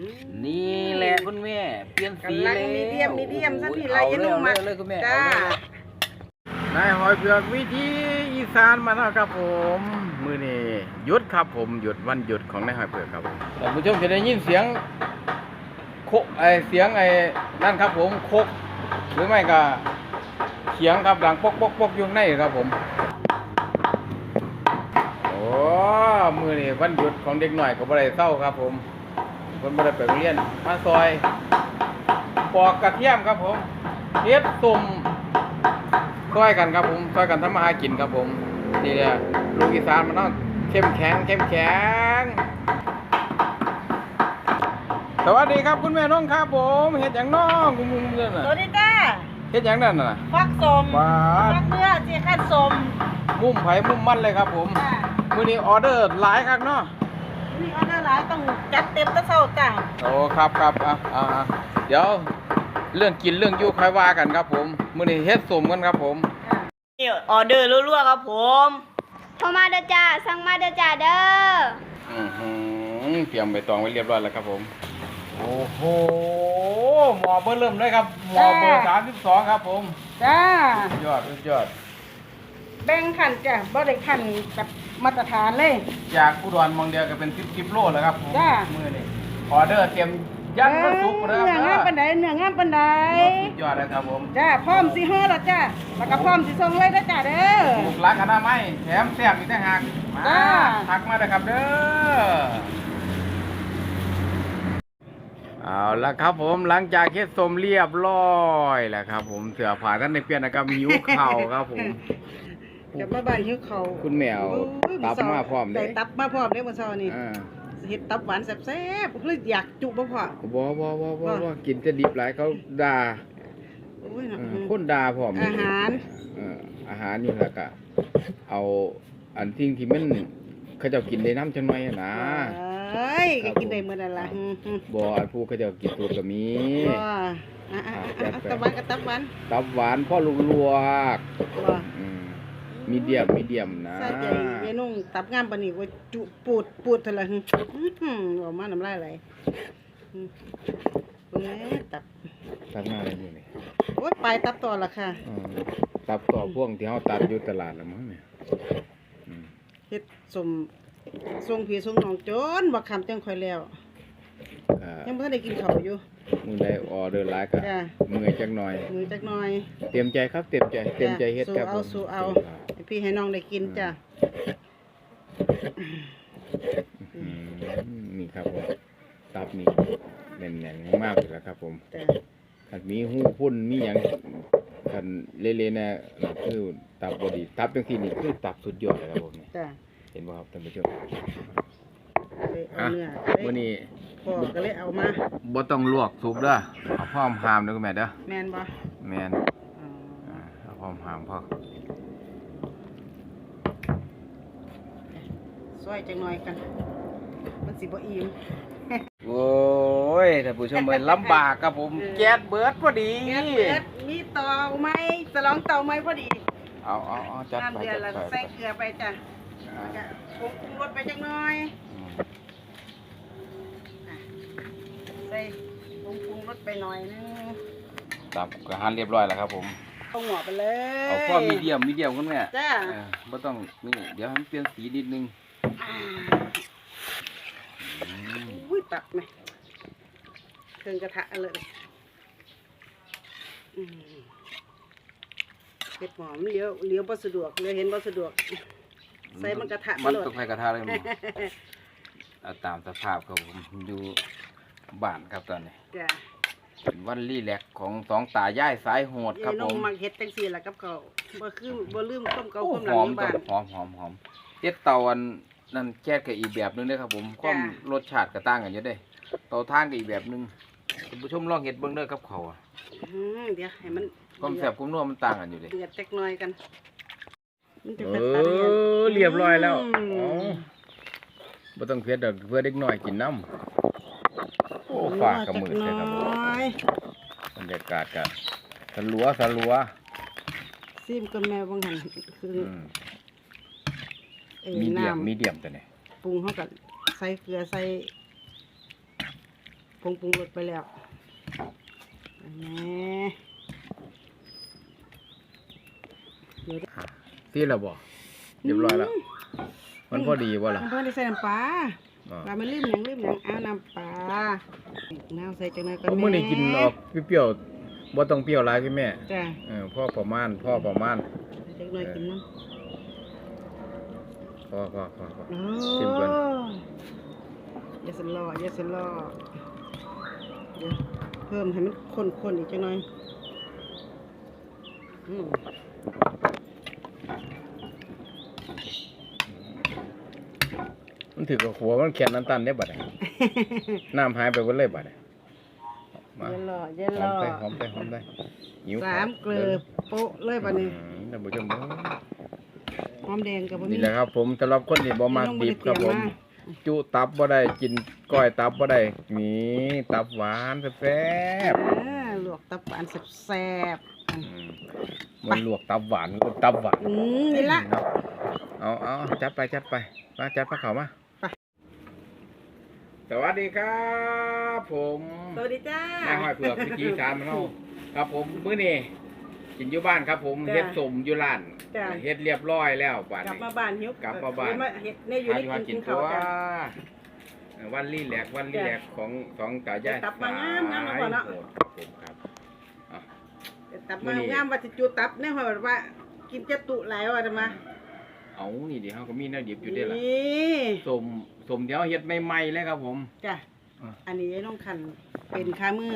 อืมนี่แหละคุณแม่เปลี่ยนสีกำลังแล้วมีเดียมมีเดียมซะทีไรเอาอย่าเลนุ่ยมเอามาเลยคุณแม่จ้า เอาเลยนายหอยเผือกวิธีอีสานมาแล้วครับผม มือนี้หยุดครับผมหยุดวันหยุดของนายหอยเผือกครับผมท่านผู้ชมจะได้ยินเสียงโคไอเสียงไอนั่นครับผมโคกหรือไม่ก็เสียงครับดังปกปกปกอยู่ข้างในครับผมโอ้มือนี้วันหยุดของเด็กหน่อยก็บ่ได้เศร้าครับผม เพิ่นบ่ได้ไปโรงเรียนมาซอยปอกกระเทียมครับผมเฮ็ดตุ่มช่วยกันครับผมช่วยกันทำมาหากินครับผมนี่แหละลูกอีสานมันต้องเข้มแข็งเข้มแข็งสวัสดีครับคุณแม่น้องครับผมเฮ็ดหยังน้องกุมุมเด้อน่ะสวัสดีจ้าเฮ็ดหยังนั่นน่ะฟักสมบาดฟักเนื้อจีขั้นสม มุมไผมุมมันเลยครับผมจ้ามื้อนี้ออเดอร์หลายครับเนาะ นี่เอาหน้าร้ายต้องจัดเต็มแตะเศร้าจ้าโอ้ครับครับอะอะอะเดี๋ยวเรื่องกินเรื่องอยู่ค่อยว่ากันครับผมมื้อนี้เฮ็ดสมกันครับผมนี่ออเดอร์รัวๆครับผมโทรมาเด้อจ้าสั่งมาเด้อจ้าเด้ออือหือเตรียมใบตองไว้เรียบร้อยแล้วครับผม โอ้โหหมอเบอร์เริ่มเลยครับหมอเบอร์สามสิบสองครับผมจ้า สุดยอดสุดยอด แบ่งขันจ้ะบ่ได้ขันแบบ มาตรฐานเลย จากอุดรมองเดียวก็เป็นสิบสิบโลแล้วครับผมจ้า มือนี่ออเดอร์เตรียมยันมันสุกนะคเนื้รัอบงามปันใดเนื้องามปันใดสุดยอดเลยครับผมจ้าพร้อมสิห่อแล้วจ้าแล้วก็พร้อมสิส่งเลยนะจ้าเด้อ ถูกรักอนามัยแถมแซ่บอีกต่างหากมาจ้า ทักมาเลยครับเด้อเอาละครับผมหลังจากเฮ็ดสมเรียบร้อยแล้วครับ ผมเสื้อผ้าท่านในเปลี่ยนนะครับหิวเข่าวครับผม กลับมาบ้านหิวเขาวคุณแมวโอ้ยตับมาพร้อมได้เด้ตับมาพร้อมเด้อมื้อเช้านี่อ่าเฮ็ดตับหวานแซ่บๆเลยอยากจุบ่พอบ่บ่บ่บ่ว่าบ่กินจะดิบหลายเขาด่าโอ้ยน่ะเออคนด่าพร้อมอาหาร เอออาหารนี่แหละก็เอาอันสิ่งที่มันเขาเจ้ากินได้น้ำจังหน่อยอะนะ เอ้ยครัก็บ กินได้มื้อนั้นล่ะอืมอืมบ่อันผู้เขาเจ้ากินสูตรก็มี บ่อะอะอะอะตับหวานกับตับหวานตับหวานพ่อลูกลวกบ่อืม มีเดียมมีเดียมนะใส่ใจยายนุ่งตับงามปานนี้ว่าจุปูดปูดเท่าไหร่อื้อหือออกมาน้ำลายไหลอืมเบิ่งแหน่ตับตับหน้าอะไรอยู่นี่โอ้ยปลายตับต่อละค่ะอืมตับต่อพ่วงที่เฮาตัดอยู่ตลาดละมั้งเนี่ยอืมเฮ็ดสมทรงพี่ทรงน้องจนบ่คำจังค่อยแล้ว ก็ยังบ่ทันได้กินข้าวอยู่มื้อใดออเดอร์หลายก็จ้ะเมื่อยจักหน่อย มือจักหน่อย เตรียมใจครับเตรียมใจเตรียมใจเฮ็ดครับสู้เอาผมสู้เอา ให้พี่ให้น้องได้กินจ้ะอืมนี่ครับผมตับนี่แน่นๆมากเลยแล้วครับผมแต่คันมีหูพุ่นมีหยังคันเละๆนะนั่นคือตับบดีตับจังซี่นี่คือตับสุดยอดเลยครับผมนี่จ้ะเห็นบ่ครับท่านผู้ชมเลยเอาอะเนื้อมื้อนี้ พ่อก็เลยเอามา บ่ต้องลวกสุกเด้อเอาพร้อมหามเด้อคุณแม่เด้อแม่นบ่แม่นอ๋ออ่าเอาพร้อมหามพอซอยจังหน่อยกัน มันสิบ่อิ่ม โอ้ยท่านผู้ชมเอ้ยลำบากครับผมเออ แก๊สเบิดพอดีแกงเปิดมีเตาไหมสลองเตาไหมพอดีเอาเอาเอาจัดน้ำไปเดือจัดดแล้วไปใส่เกลือไปจ้ะอ่าแล้วก็ผงปรุงรสไปจังหน่อย อืม อะ ใส่ผงปรุงรสไปหน่อยนึงตับก็หั่นเรียบร้อยแล้วครับ ผมเอาหัวไปเลยเอาพอมีเดียมมีเดียมคุณแม่จ้าเออบ่ต้องนี่เดี๋ยวให้มันเปลี่ยนสีนิดนึงอุ้ยตับไหมเครื่องกระทะเลยอืมเห็ดหอมเลี้ยวเลี้ยวบ่สะดวกเลยเห็นบ่สะดวกใส่มันกระทะมันไปโลดต้องใส่กระทะเลยมั้งเอาตามสภาพครับผมอยู่ บ้านครับตอนนี้ จ้ะเป็นวันรีแลกซ์ของสองตายายสายโหดคยารับยผนุ่งมมักเฮ็ดจังซี่ล่ะกับเขาวบ่คือบ่ลืมต้มเกาโอ้ต้มหลัหงอมอยู่จับ้างนหอมหอมหอมเจ็ดเตาอันนั่นแก๊สก็อีกแบบหนึงเด้อครับผมความจ้ะ รสชาติก็ต่างกันอยู่เด้เตาถ่านก็อีกแบบหนึงคุณผู้ชมลองเฮ็ดเบิ่งเด้อครับเขาวอะอืมเดี๋ยวให้มันความแซ่บความนัวมันต่างกันอยู่เด้ เดือดจักหน่อยกันมันจะเอเป็นตาเดียอเรียบร้อยแล้วมอ๋อบ่ต้องเผ็ดดอกเพื่อเด็กน้อยกินน้ำ โอ้ฟ้ากับมืดเลยครับผมจักหน่อยบรรยากาศก็สลัวสลัวซิมกับแม่บางหันคืออืมเอ้ยมีเดียมน้ำมีเดียมตัวนี้ปรุงเขาก็ใส่เกลือใส่ปรุงปรุงรสไปแล้วอันนี้เดี๋ยวที่เราบอกเรียบร้อยแล้ว มันพอดีวะล่ะเพื่อนได้ใส่น้ำปลาอ๋อปลามันลืมหยังลืมหยังเอาน้ำปลา น้ำใส่จังเลยก็เอามื่อนี้กินออกเปรี้ยวๆบ่ต้องเปรี้ยวหลายคือแม่จ้ะเออพ่อประมาณพ่อประมาณจังเลยกินน้ำพ่อพ่อพ่อพ่อโอ้ชิมก่อนอยาสลออยาสลอเดี๋ยวเพิ่มให้มันข้นๆอีกจังหน่อยอืม มัน ถือกับหัวมันแข็งน้ำตาลได้บัดเนี่ยน้ำหายไปหมดเลยบัดเนี่ยมาอย่าหล่ออย่าหหอล่มอไปหอมไปหอมไปหิวสามเกลือโป๊ะเลยป่ะนี่อืมท่านผู้ชมเด้อหอมแดงกับบ่มีนี่แหละครับ ผมสำหรับคนที่บ่มักดิบครับผม จุตับบ่ได้กินก้อยตับบ่ได้นี่ตับหวานแซ่บอ่าลวกตับหวานแซ่บๆๆอืมมันลวกตับหวานก็ตับหวานอืมนี่ละเนาะเอาเอาจัดไปจัดไปมาจัดปลาเขามาไป สวัสดีครับผมสวัสดีจ้านายห้อยเผือกวิธีการมันเฮาครับผมมื้อนี้กินอยู่บ้านครับ ผมจ้ะเฮ็ดสมอยู่ร้านจ้ะ เฮ็ดเรียบร้อยแล้วบัดกลับนี้ มาบ้านหิวกลับมาบ้าน เอเฮ็ดเนี่ยอยู่หานี่อยู่หากิกินนข้าตัววจ้ะ เออวันรีแลกซ์วันรีแลกซ์ของของตายายตับมางามงามแล้วก่อนเนาะโหดครับผมครับอะตับมื้มาอนี้ งามว่าจะจูตับเนี่ยเขาบอกว่ากินจะตุหลายว่าจะมา เอานี่ดิเฮาก็มีแนวดิบอยู่เด้อล่ะนี่สมสมเดี๋ยวเฮ็ดใหม่ๆเลยครับผม จ้ะอะ อันนี้น้องคันเป็นขามือ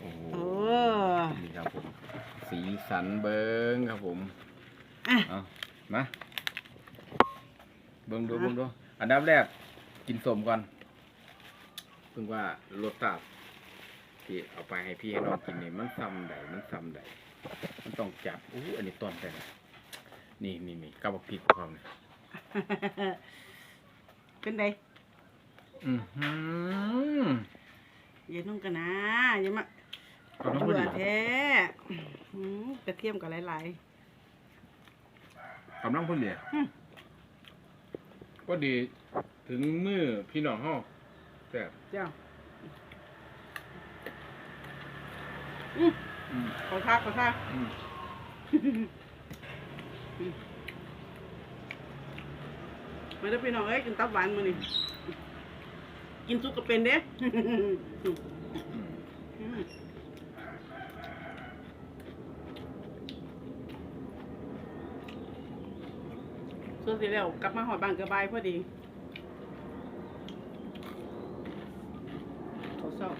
โอ้โหโอ้นี่ครับผม สีสันเบิงครับผม อะ เอามา เบิงดูเบิงดู อันดับแรก กินสมก่อนเพิ่งว่ารสชาติที่เอาไปให้พี่ให้น้องกินนี่มันซ้ำใดมันซ้ำใดมันต้องจับอู้อันนี้ต้นไปนะ นี่นี่นี่กับบักพริกพร้อมนี่เป็นไดอือหืออย่านุ่งกันนะอย่ามาเอาน้ำมันเบื่อดิแท้อืมกระเทียมกับหลายกำลังพุ่นเหลียอืมก็ดีถึงมือพี่น้องเฮาแต่บๆเจ้าอืมอืมขอทักขอทักอื มมาเด้พี่น้องเอ้ยกินตับหวานมื้อนี้กินซุปก็เป็นเด้อืมอืมส่วนสิแล้วกลับมาหอดบานกระบายพอดีเขาเศร้า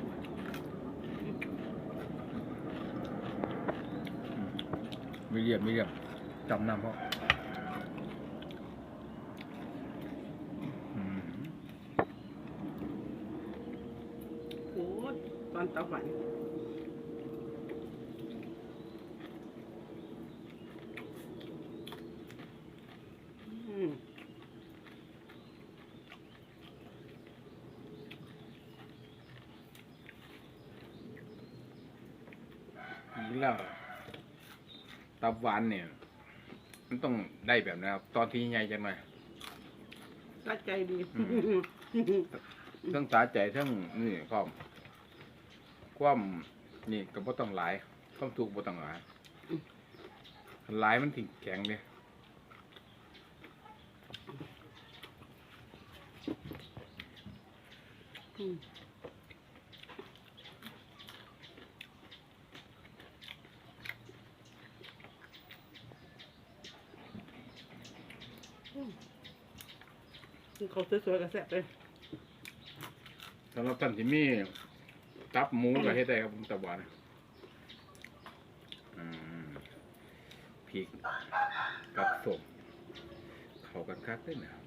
มีเรียบมีเรียบ จำนำพ่ออืมโอ้ยตอนตับหวานอืมอีกแล้วตับหวานเนี่ย มันต้องได้แบบนะครับ ตอนที่ใหญ่จังหน่อย สะใจดีเทั้งสาใจเทั้งนี่ความความนี่ก็บ่ต้องหลายความทุกข์บ่ต้องหลายหลายมันถึงแข็งเลย อืม เขาสวยๆกับแซ่บเลยสำหรับท่านที่มีตับหมูก็เฮ็ดได้ครับผมตับหวานอืมพริกกับสมเข้ากันคักเลยนะ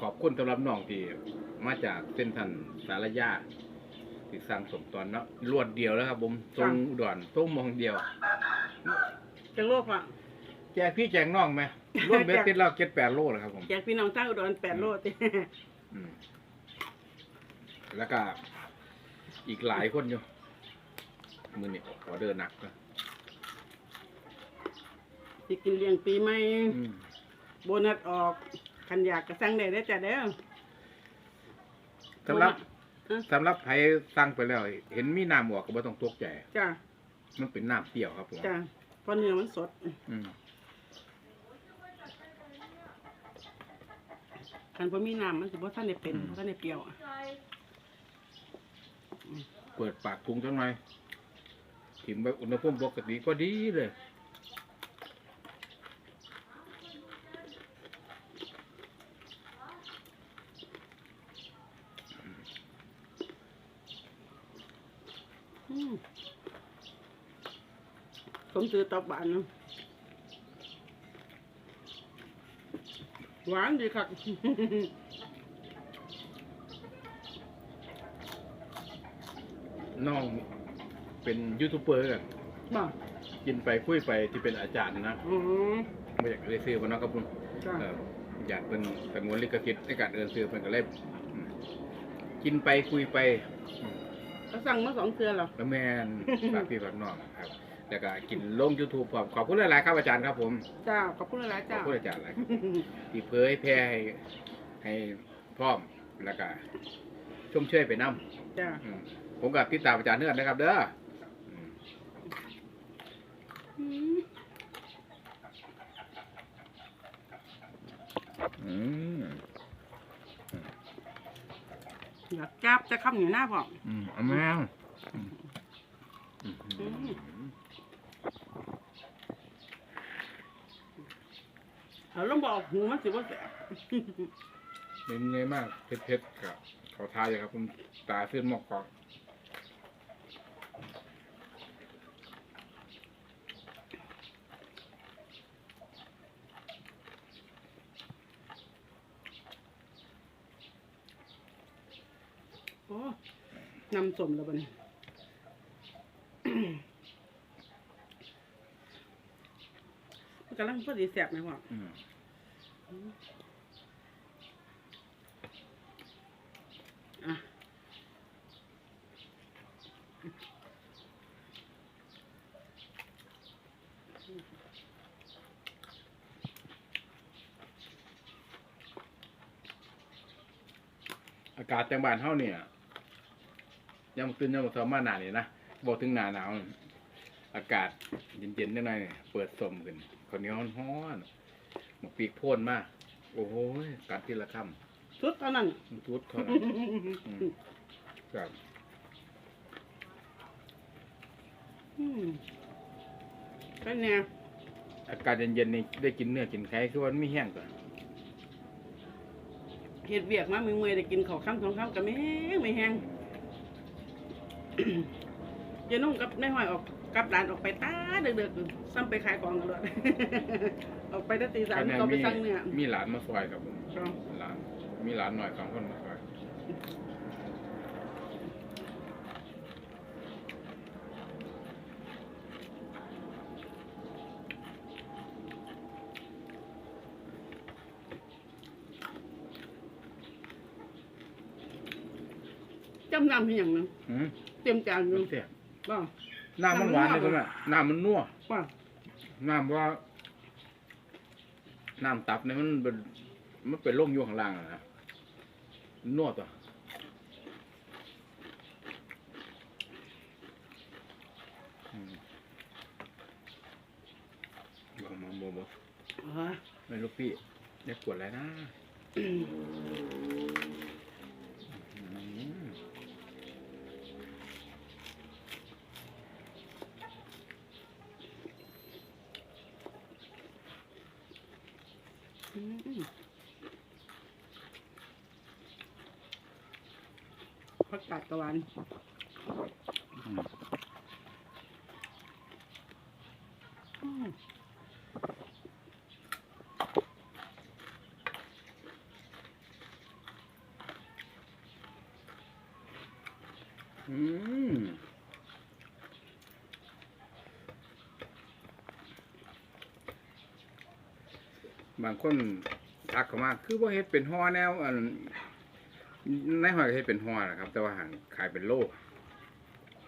ขอบคุณสำหรับน้องที่มาจากเส้นทันสารยาที่สร้างสมตอนเนาะรวดเดียวแล้วครับผมทรงอุดอนทรงมองเดียว จังโลกอะแจกพี่แจกน้องไหมร่วมเบ็ดติดแล้วเจ็ดแปดโลแล้วครับผมแจกพี่น้องทางอุดรแปดโลติอืมแล้วก็อีกหลายคนอยู่มือนี่ขอเดินหนักนะสิกินเลี้ยงปีใหม่อืม โบนัสออก คันอยากก็สั่งได้เด้อจ้ะเด้อสำหรับฮะสำหรับใครสั่งไปแล้ว เห็นมีน้ำออกก็บ่ต้องตกใจจ้ะมันเป็นน้ำเปรี้ยวครับผมจ้ะเพราะเนื้อมันสด อืมคันบ่มีน้ำมันสิบ่ทันได้เป็นบ่ทันได้เปรี้ยวอะเปิดปากถุงจังหน่อยถิ่มไปอุณหภูมิปกติก็ดีเลย อืมผม ซื้อตบบานเนาะหวานดีครับน้องเป็นยูทูบเบอร์กันบ่กินไปคุยไปที่เป็นอาจารย์นะอืมไม่อยากได้ซื้อมันเนาะครับผมจ้ะเอ่ออยากเป็นสงวนลิขสิทธิ์ในการเดินซื้อเป็นก็เลยอืมกินไปคุยไปอืมเขาสั่งมาสองเทื่อแล้วแล้วแมนฝากพี่ฝากน้องครับ แล้วก็กินลง YouTube พร้อมขอบคุณหลายๆครับอาจารย์ครับผมจ้าขอบคุณหลายๆขอบจ้า คุณอาจารย์หลายที่เผยแพร่ให้ให้พร้อมแล้วก็ชมเชยไปนํจ้าอืมผมกับติดตามอาจารย์เนื่อนนะครับเด้ออืมอืมอืมอยากจับจะคำอยู่หน้าพ่ออืมเอาแมวอืมอืม อืม เอาลงบอกหูมันสิว่าแสบเป็นไงมากเผ็ดๆกับขอทายเลยครับผมตาขึ้นหมอกกอกโอ้นำสมแล้วบัดนี้ มัน กำลังพอดีแสบไหมพ่ออืมอะอากาศจังบ้านเฮาเนี่ยยามตื่นยามเช้ามาหนานี่นะบอกถึงหนาหนาวนี่ อากาศเย็นๆนิดหน่อยนี่เปิดสมขึ้นข้าวเหนียวฮ้อนๆหมกปีกโพ่นมาก โอ้โหกัดทีละคสุดเท่านั้นำมันทุดเท่านั้นอืมครับอืมเป็นไงอากาศเย็นๆนี่ได้กินเนื้อกินไข่คือว่ามันไม่แห้งก่อนเห็ดเวียกมามือมือได้กินข้าวข้ามสองข้ามกับแม่งไม่แห้ง เจะนุ่งกับนายห้อยออก กับหลานออกไปตาเดือดๆซ้ำไปขายของกันเลยออกไปตั้งตีสามคะแนนก็ไปมีสั่งเนื้อมีหลานมาซอยครับผมครับหลานมีหลานหน่อยสองคนมาซอยจำนำเป็นอย่างหนึงอืมเตรียมจานอมัยู่นแซ่บบ้า น้ำมันหวานเลยคุณแม่น้ำมันนัวบ้าน้ำว่า น้ำตับเนี่ยมันเป็นมันเป็นร่มอยู่ข้างล่างอะนะนวดต่ออืมบอกมาบอกบอกอ๋อไม่รู้พี่ได้ปวดอะไรนะอื กัดกะวันบางคนทักมา คือว่าเห็ดเป็นห่อแนวอัน ในหอยก็เฮ็ดเป็นห่อนะครับ แต่ว่าหันขายเป็นโล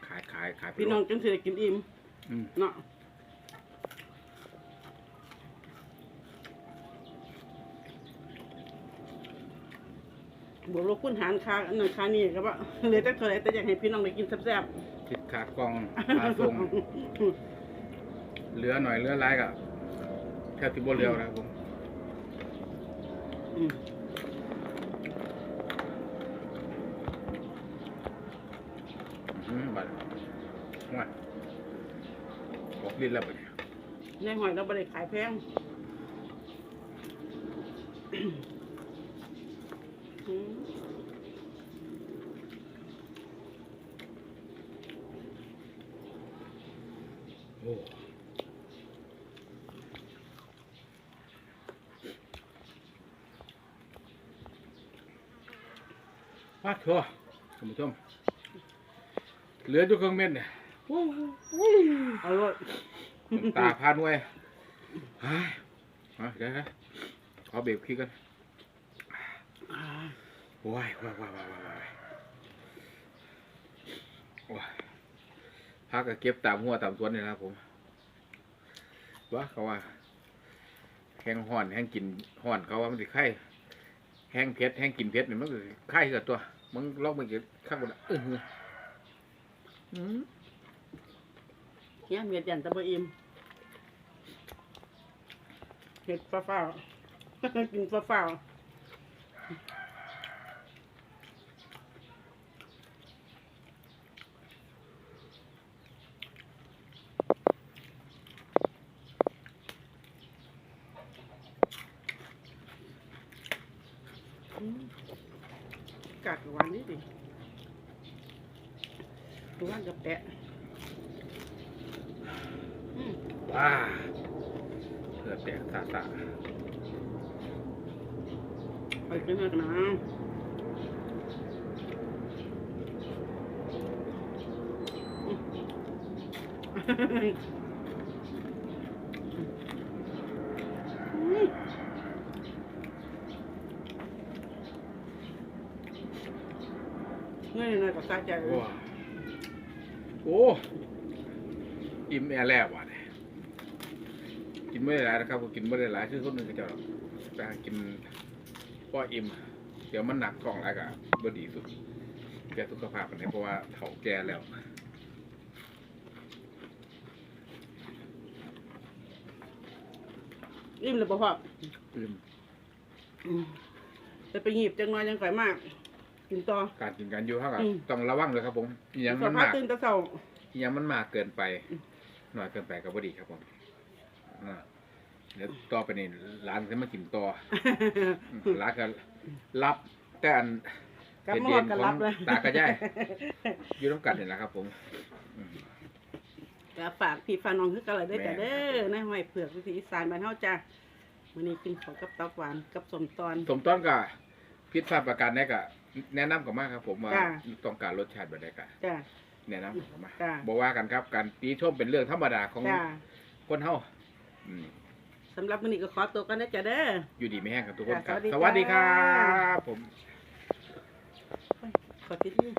ขายขายขายเป็นพี่โลน้องจังสิได้กินอิ่มอืมเนาะบวกลบคูณหารค่าอันนั้นค่านี้ก็ว่าเหลือแต่เท่าไหร่แต่อยากให้พี่น้องได้กินแซ่บคิดขากล่องขาทรงๆเหลือหน่อยเหลือหลายก็แทบสิบ่เหลือนะครับผมอืม อืมบัดว่าออก ลิ้นแล้วบัดนี้ในหอยเราไม่ได้ขายแพงอืมโอ้มาเถอะท่านผู้ชมเหลืออยู่เครื่องเม็ดเนี่ยอร่อยน้ำ ตาพานไว้เฮ้ยมาเดี๋ยวนะขอเบรกพี่กันอ่าว้ายว้ายว้ายว้ายว้ายว้ายว้ยพักก็เก็บตามหัวตามสวนนี่นะครับผมว่าเขาว่า แห้งห่อน แห้งกินห่อนเขาว่ามันสิไข่แห้งเผ็ดแห้งกินเผ็ดเนี่ยมันก็ไข่กับตัว มึงลอกมันกินข้างบนเออหืออืม เนี่ยเมียดยันตะบะอิมเห็ดฟ้าฟ้ากินฟ้าฟ้ากัดหวานนิดดิหวานกับแปะ ว้าเลือแตกสาสาไปกินเถอะนะเงื่อนหน่อยก็สะใจเลยโอ้ อิ่มแอร์แล้วว่ะเนี่ยกินไม่ได้หลายนะครับกินไม่ได้หลายคือคนหนึ่งก็จะจะกินพออิ่มเดี๋ยวมันหนักท้องแล้วก็บ่ดีสุดแก่สุขภาพมันเนี่ยเพราะว่าเฒ่าแก่แล้วอิ่มเลยบ่พ่อลืมอืมแต่ไปหยิบจังน้อยยังไก่มาก กินต่อการกินการอยู่เท่ากับอืมต้องระวังเลยครับผมอหยังสมันภาพมากตื่นแตะเช้าอหยังมันมากเกินไปอืม หน่อยเกินไปก็บ่ดีครับผมอ่าเดี๋ยวต่อไปนี่ร้านจะมากินต่ออืมร้านก็รับแต่อันกับหมอดกันรับเลยตากระย่ายอยู่ต้องกัดนี่แหละครับ ผมอืม ก็ฝากพี่ฝากน้องคือกันเลยได้อจ้ะแม่ เด้อในห้อยเผือกวิถีอีสานบ้านเฮาจ้ะมื้อนี้กินข้าวกับตับหวานกับสมตอน สมต้นกับพิษพลาดประการนี้ก็แนะนำกับมากครับ ผมว่าจ้ะ ต้องการรสชาติแบบใดก็จ้ะ แนะนำกับมาจ้ะ บอกว่ากันครับการตีชมเป็นเรื่องธรรมดาของจ้ะคนเฮาอืมสำหรับมื้อนี้ก็ขอตัวกันนะจ้ะเด้อ อยู่ดีไม่แห้งครับทุกคนครับ จ้ะสสวัวัสสดีดีคจ้ารับผม ขอติดนี่